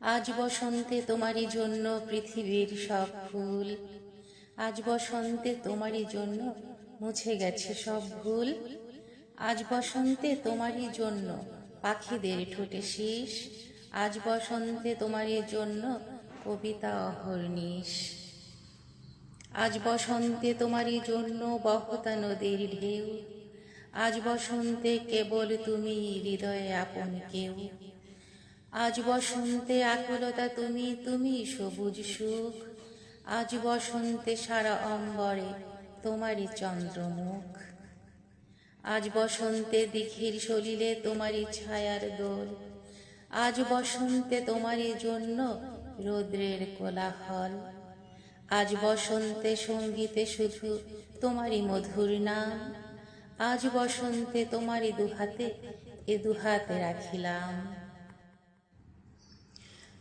আজ বসন্তে তোমারই জন্য পৃথিবীর সব ফুল। আজ বসন্তে তোমারই জন্য মুছে গেছে সব ভুল। আজ বসন্তে তোমারই জন্য পাখিদের ঠোঁটে শীষ। আজ বসন্তে তোমারই জন্য কবিতা অহর্নিশ আজ বসন্তে তোমারই জন্য বহতা নদীর ঢেউ। আজ বসন্তে কেবল তুমি হৃদয়ে আপন কেউ। আজ বসন্তে আকুলতা তুমি তুমি সবুজ সুখ। আজ বসন্তে সারা অম্বরে তোমারই চন্দ্রমুখ। আজ বসন্তে দিঘির সলিলে তোমারই ছায়ার দোল। আজ বসন্তে তোমারই জন্য রৌদ্রের কোলাহল। আজ বসন্তে সঙ্গীতে শুধু তোমারই মধুর নাম। আজ বসন্তে তোমারই দুহাতে, এ দুহাতে রাখিলাম।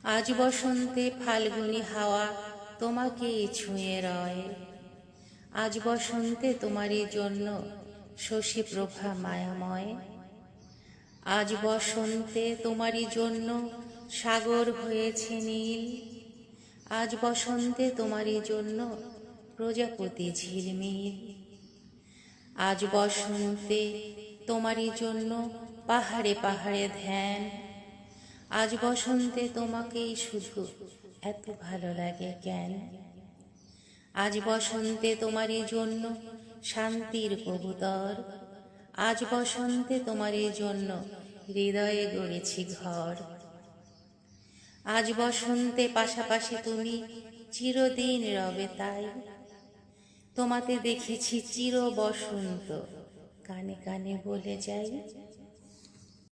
আজ বসন্তে ফাল্গুনি হাওয়া তোমাকে ছুঁয়ে রয়। আজ বসন্তে তোমারই জন্য শশী প্রভা মায়াময়। আজ বসন্তে তোমারই জন্য সাগর হয়েছে নীল। আজ বসন্তে তোমারই জন্য প্রজাপতি ঝিলমিল। আজ বসন্তে তোমারই জন্য পাহাড়ে পাহাড়ে ধ্যান। আজ বসন্তে তোমাকেই শুধু এত ভালো লাগে কেন? আজ বসন্তে তোমারই জন্য শান্তির কবুতর। আজ বসন্তে তোমারই জন্য হৃদয়ে গড়েছি ঘর। আজ বসন্তে পাশাপাশি তুমি চিরদিন রবে তাই। তোমাতে দেখেছি চির বসন্ত, কানে কানে বলে যাই।